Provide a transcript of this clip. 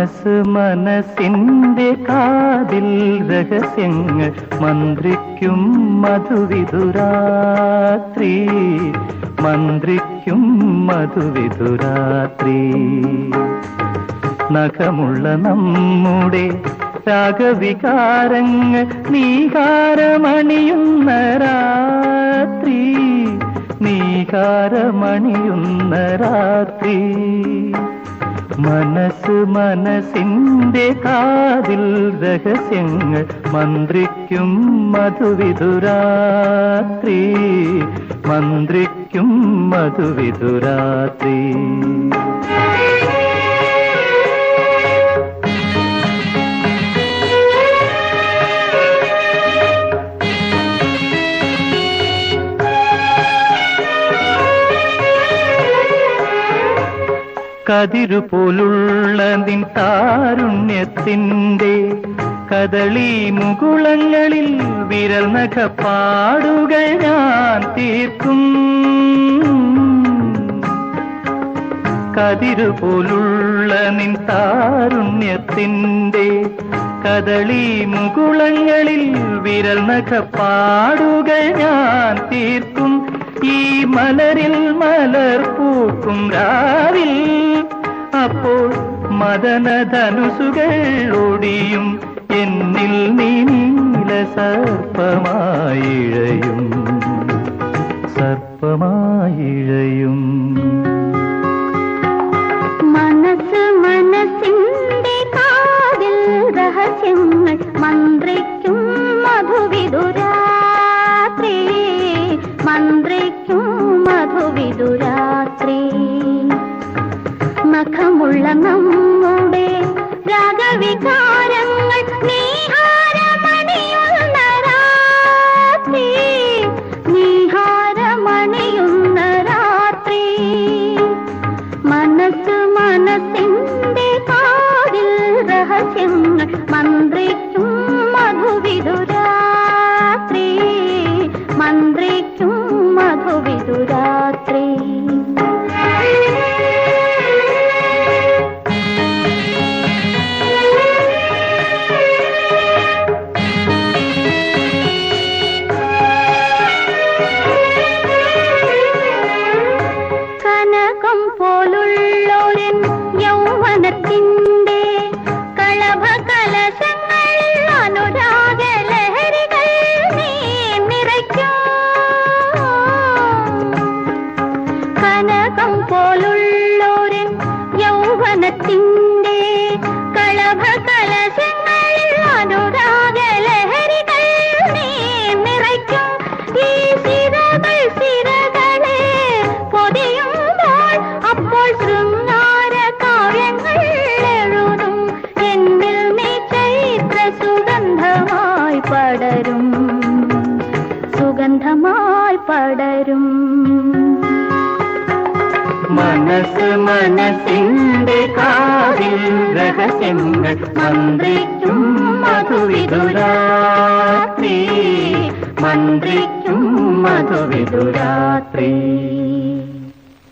മനസ്സ് മനസ്സിന്റെ കാതിൽ രഹസ്യങ്ങൾ മന്ത്രിക്കും മധുവിധുരാത്രി മന്ത്രിക്കും മധുവിധുരാത്രി നഖമുള്ള നമ്മുടെ രാഗവികാരങ്ങൾ നീകാരമണിയുന്ന രാത്രി. നീകാരമണിയുന്ന രാത്രി. മനസ്സ് മനസിന്റെ കാതിൽ രഹസ്യങ്ങൾ മന്ത്രിക്കും മധുവിധുരാത്രി മന്ത്രിക്കും മധുവിധുരാത്രി കതിരു പോലുള്ള നിൻ താരുണ്യത്തിന്റെ കദളി മുകുളങ്ങളിൽ വിരൽ നഖപ്പാടുകൾ ഞാൻ തീർക്കും. കതിരു പോലുള്ള നിൻ താരുണ്യത്തിന്റെ കദളി മുകുളങ്ങളിൽ വിരൽ നഖപ്പാടുകൾ ഞാൻ തീർക്കും. ഈ മലരിൽ മലർ പൂക്കും രാവിൽ അപ്പോൾ മദനധനുസുകൾ ഒടിയും എന്നിൽ നീല സർപ്പമായിഴയും. സർപ്പമായിഴയും. മനസ്സ് മനസ്സിന്റെ കാതിൽ രഹസ്യങ്ങൾ മന്ത്രിക്കും മധുവിതുരാത്രി മന്ത്രിക്കും മധുവിതുരാത്രി നഖമുള്ള നമ്മുടെ രാഗവികാരങ്ങൾ രാത്രി കനകം പോലുള്ളൊരൻ യൗവനത്തിന്റെ കളഭ കലശങ്ങളിൽ അനുരാഗ ലഹരികൾ നിറയ്ക്കും. ഈ സിരകൾ സിരകളെ പൊതിയുമ്പോൾ അപ്പോൾ ശൃംഗാര കാവ്യങ്ങൾ എഴുതും. എന്നിൽ നീ ചൈത്ര സുഗന്ധമായി പടരും. സുഗന്ധമായി പടരും. മനസ്സ് മനസ്സിന്റെ കാതിൽ രഹസ്യങ്ങൾ മന്ത്രിക്കും മധുവിധുരാത്രി. മന്ത്രിക്കും മധുവിധുരാത്രി.